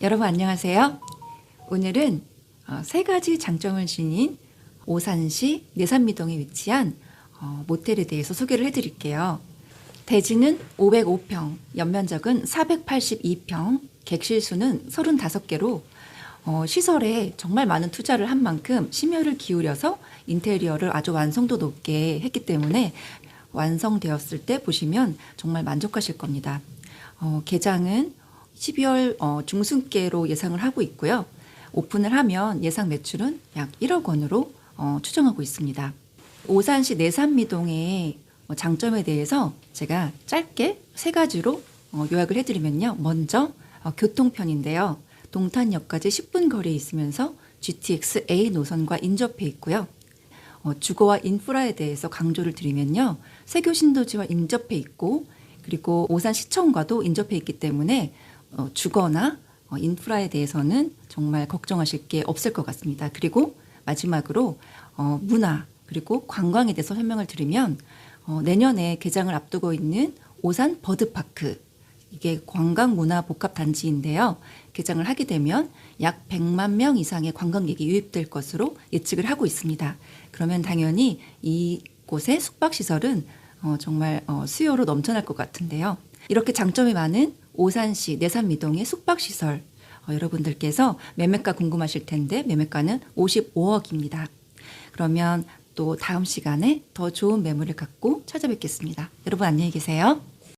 여러분 안녕하세요. 오늘은 어, 세 가지 장점을 지닌 오산시 내산미동에 위치한 어, 모텔에 대해서 소개를 해드릴게요. 대지는 505평, 연면적은 482평, 객실 수는 35개로 어, 시설에 정말 많은 투자를 한 만큼 심혈을 기울여서 인테리어를 아주 완성도 높게 했기 때문에 완성되었을 때 보시면 정말 만족하실 겁니다. 어, 개장은 12월 어, 중순께로 예상을 하고 있고요. 오픈을 하면 예상 매출은 약 1억 원으로 어, 추정하고 있습니다. 오산시 내산미동의 어, 장점에 대해서 제가 짧게 세 가지로 어, 요약을 해드리면요. 먼저 어, 교통편인데요. 동탄역까지 10분 거리에 있으면서 GTX A 노선과 인접해 있고요. 어, 주거와 인프라에 대해서 강조를 드리면요. 세교 신도시와 인접해 있고 그리고 오산 시청과도 인접해 있기 때문에 어, 주거나 어, 인프라에 대해서는 정말 걱정하실 게 없을 것 같습니다. 그리고 마지막으로 어, 문화 그리고 관광에 대해서 설명을 드리면 어, 내년에 개장을 앞두고 있는 오산 버드파크 이게 관광 문화 복합 단지인데요. 개장을 하게 되면 약 100만 명 이상의 관광객이 유입될 것으로 예측을 하고 있습니다. 그러면 당연히 이곳의 숙박 시설은 어, 정말 어, 수요로 넘쳐날 것 같은데요. 이렇게 장점이 많은 오산시 내산미동의 숙박 시설 어, 여러분들께서 매매가 궁금하실 텐데 매매가는 55억입니다. 그러면 또 다음 시간에 더 좋은 매물을 갖고 찾아뵙겠습니다. 여러분 안녕히 계세요.